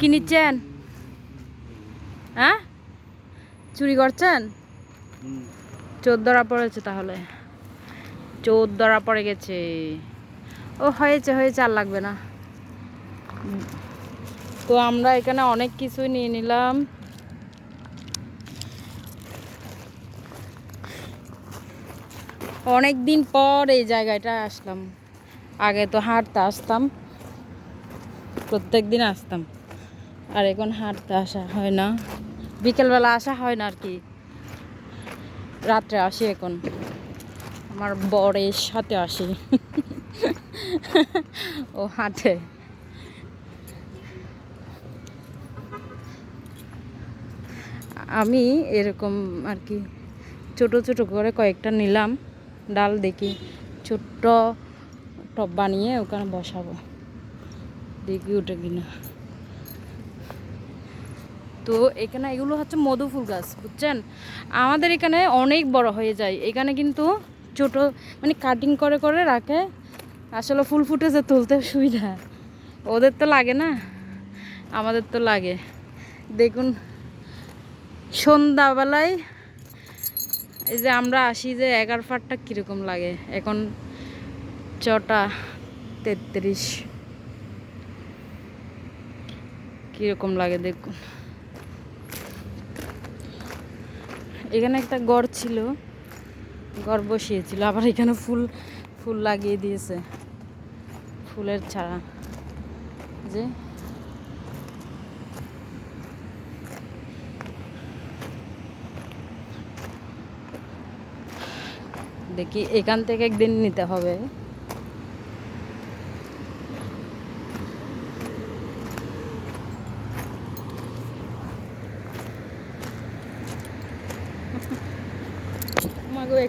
কি নিচ্ছেন হ্যাঁ? চুরি করছেন? চোর ধরা পড়েছে তাহলে। চোর ধরা পড়ে গেছে। ও, হয়েছে হয়েছে, আর লাগবে না। তো আমরা এখানে অনেক কিছুই নিয়ে নিলাম। অনেক দিন পর এই জায়গাটা আসলাম। আগে তো হাঁটতে আসতাম। প্রত্যেক দিন আসতাম। আর এখন হাঁটতে আসা হয় না। বিকেলবেলা আসা হয় না আর কি। রাত্রে আসি এখন। আমার বরের সাথে আসি। ও হাঁটে। আমি এরকম আর কি ছোট ছোট করে কয়েকটা নিলাম, ডাল দেখি, ছোট্ট টব বানিয়ে ওখানে বসাবো। দেখি ওটা কিনা। তো এখানে এগুলো হচ্ছে মধু ফুল গাছ, বুঝছেন? আমাদের এখানে অনেক বড় হয়ে যায়। এখানে কিন্তু ছোট মানে কাটিং করে করে রাখে। আসলে ফুল ফুটেছে, তুলতে সুবিধা। ওদের তো লাগে না? আমাদের তো লাগে। দেখুন, সন্ধ্যাবেলায় এই যে আমরা আসি যে এগারো ফাটটা কীরকম লাগে? এখন ছটা তেত্রিশ। কীরকম লাগে, দেখুন। এখানে একটা গড় ছিল। গড় বসিয়েছিল, আবার এখানে ফুল ফুল লাগিয়ে দিয়েছে। ফুলের ছাড়া। যে দেখি এখান থেকে একদিন নিতে হবে।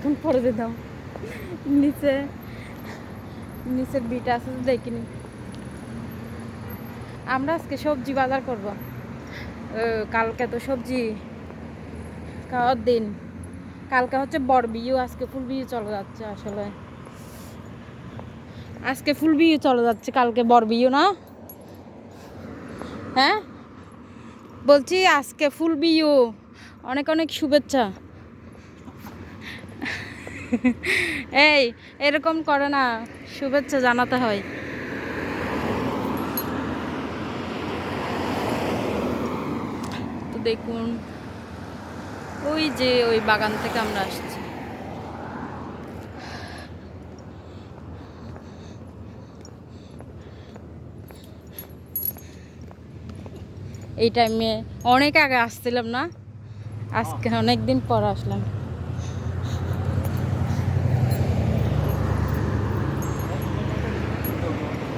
এখন পরে দিতাম নিচে নিচের বিটা আছে দেখিনি। আমরা আজকে সবজি বাজার করব। কালকে তো সবজি খাওয়ার দিন। কালকে হচ্ছে বড় বিয়ে, আজকে ফুল বিয়ে চলে যাচ্ছে আসলে। আজকে ফুল বিয়ে চলে যাচ্ছে, কালকে বড় বিয়ে না? হ্যাঁ? বলছি আজকে ফুল বিয়ে। অনেক অনেক শুভেচ্ছা। এই, এরকম করে না। শুভেচ্ছা জানাতে হয়। তো দেখুন, ওই যে ওই বাগান থেকে আমরা আসছি। এই টাইমে অনেক আগে আসছিলাম না? আজকে অনেক দিন পর আসলাম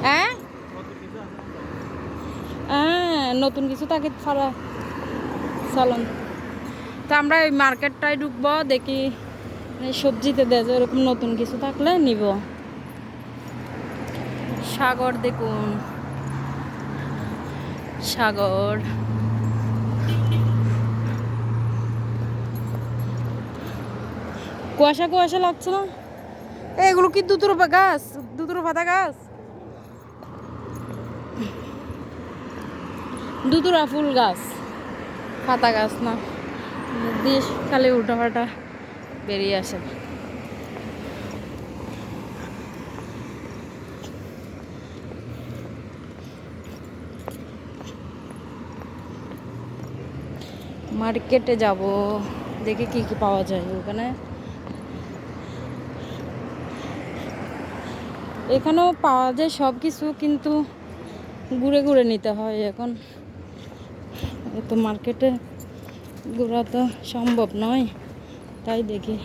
হ্যাঁ হ্যাঁ নতুন কিছু, তাকে ছাড়া চলুন তো আমরা ওই মার্কেটটায় ঢুকবো, দেখি সবজিতে দেয় ওরকম নতুন কিছু থাকলে নিব। সাগর দেখুন। সাগর। কুয়াশা কুয়াশা লাগছে না? এগুলো কি দুতুরো গাছ? দুতুরো পাতা গাছ? দুতুরা ফুল গাছ। পাতা গাছ না। দিয়ে খালি পাল্টা বেরিয়ে আসে। মার্কেটে যাব। দেখে কি কি পাওয়া যায় ওখানে। এখানেও পাওয়া যায় সব কিছু কিন্তু ঘুরে ঘুরে নিতে হয় এখন। তো মার্কেটে ঘোরা তো সম্ভব নয় তাই দেখি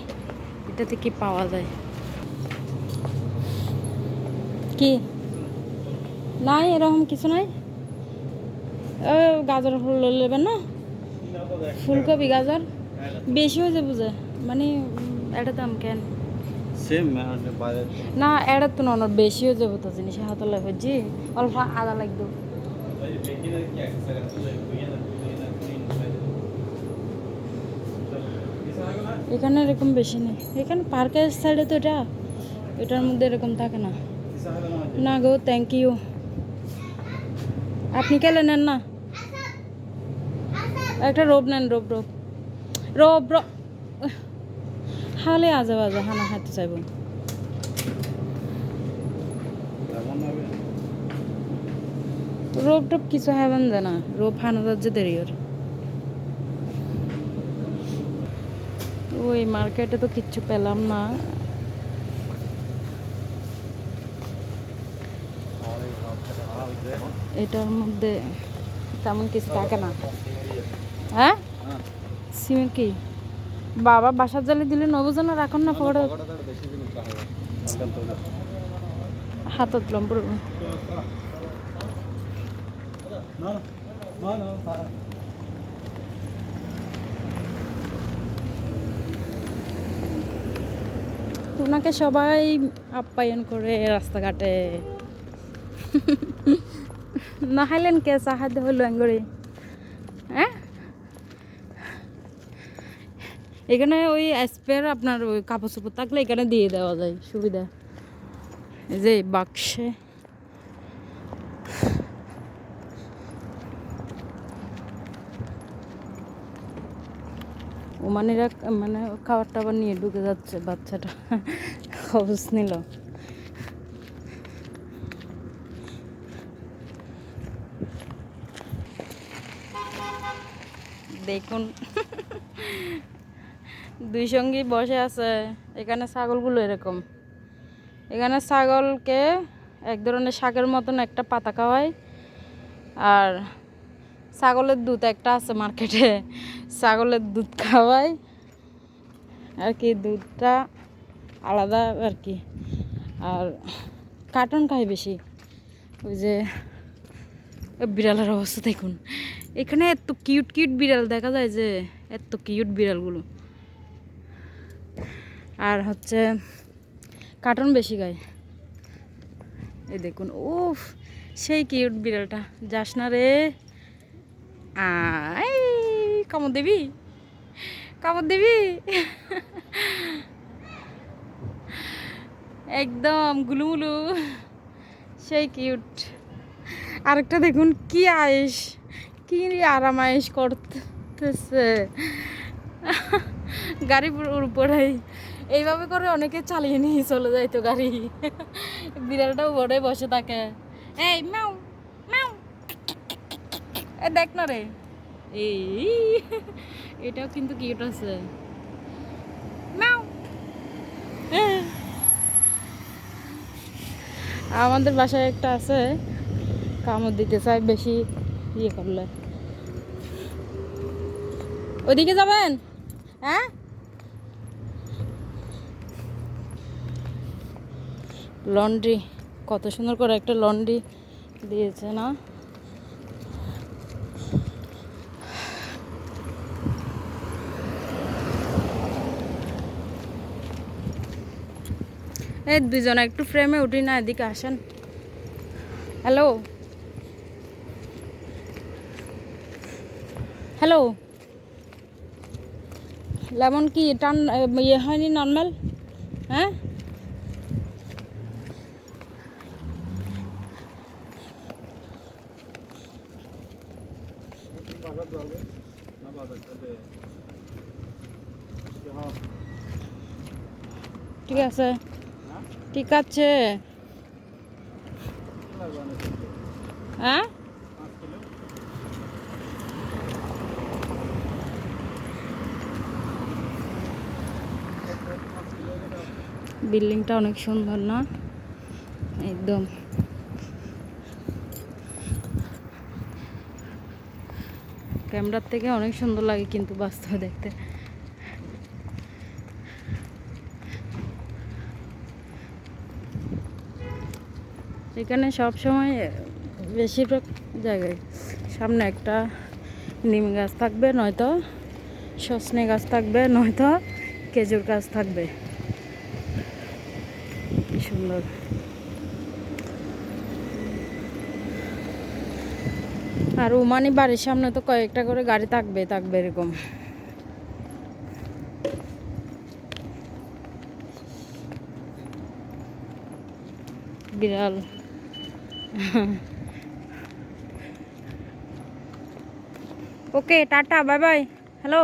এটাতে কি পাওয়া যায়। কি? নাই এরকম কিছু নাই? ও গাজর ফুল নেবেন না? ফুলকপি গাজর? বেশি হয়ে যাবে বুঝে? মানে এটা দাম কেন? না এটা তো। না অনেক বেশি হয়ে যাবে তো জিনিস হাতে লাগবে। জি অল্প আদা লাগবে। এখানে এরকম বেশি নেই। এখানে পার্কের সাইডে তো এটা এটার মধ্যে এরকম থাকে না। না গো থ্যাংক ইউ আপনি কেলে নেন না? একটা রোব নেন রোব রোব রোব রোব হালে আজে বাজে, হানা হাতে চাইব। রোব টোপ কিছু হবেন জানা রোব হানা যাচ্ছে দেরি ওর ওই মার্কেটে তো কিচ্ছু পেলাম না এটার মধ্যে তেমন কিছু থাকে না হ্যাঁ হ্যাঁ সিমেন্ট কি বাবা বাসার জালে দিলে নবজন আর এখন না পড়ে হাতত লম্বর না না না ওনাকে সবাই আপ্যায়ন করে রাস্তাঘাটে। না হাইলেন কে? সাহায্য হলো এঙ্গরে হ্যাঁ? এখানে ওই স্পেয়ার আপনার ওই কাপড় চোপড় থাকলে এখানে দিয়ে দেওয়া যায়, সুবিধা। যে বাক্সে। ওমানিরা মানে খাবার টাবার নিয়ে ঢুকে যাচ্ছে, বাচ্চাটা খবর নিল। দেখুন, দুই সঙ্গী বসে আছে, এখানে ছাগলগুলো এরকম। এখানে ছাগলকে এক ধরনের শাকের মতন একটা পাতা খাওয়ায়, আর ছাগলের দুধ একটা আছে মার্কেটে। ছাগলের দুধ খাওয়াই। আর কি, দুধটা আলাদা আর কি। আর কার্টন খায় বেশি। ওই যে বিড়ালের অবস্থা দেখুন। এখানে এত কিউট কিউট বিড়াল দেখা যায় যে, এত কিউট বিড়ালগুলো। আর হচ্ছে কার্টন বেশি গায় এই দেখুন, উফ, সেই কিউট বিড়ালটা। যাস না রে। আই, কামড় দিবি? কামড় দিবি? একদম গুলুমুলু। সেই কিউট আরেকটা দেখুন, কি আয়েস কি আরাম আয়েস করতেছে। গাড়ি পুরোর উপরে এইভাবে করে অনেকে চালিয়ে নিয়ে চলে যায় তো গাড়ি। বিড়ালটাও উপরে বসে থাকে। এই ম্যাও এ দেখ না রে। এই এটাও কিন্তু কিউট আছে। আমাদের বাসায় একটা আছে কামড় দিতে চায় বেশি ইয়ে করলে। ওদিকে যাবেন? হ্যাঁ? লন্ড্রি কত সুন্দর করে একটা লন্ড্রি দিয়েছে না? এই দুজন একটু ফ্রেমে উঠি না, এদিকে আসেন। হ্যালো হ্যালো লেমন কি টান ইয়ে হয়নি নর্মাল হ্যাঁ? ঠিক আছে। ঠিক আছে। হ্যাঁ? বিল্ডিংটা অনেক সুন্দর না? একদম। ক্যামেরার থেকে অনেক সুন্দর লাগে কিন্তু বাস্তবে দেখতে। এখানে সব সময় বেশিরভাগ জায়গায় সামনে একটা নিম গাছ থাকবে, নয়তো সজনে গাছ থাকবে, নয়তো খেজুর গাছ থাকবে। সুন্দর। আর উমানি বাড়ির সামনে তো কয়েকটা করে গাড়ি থাকবে থাকবে এরকম। বিড়াল। okay tata bye bye hello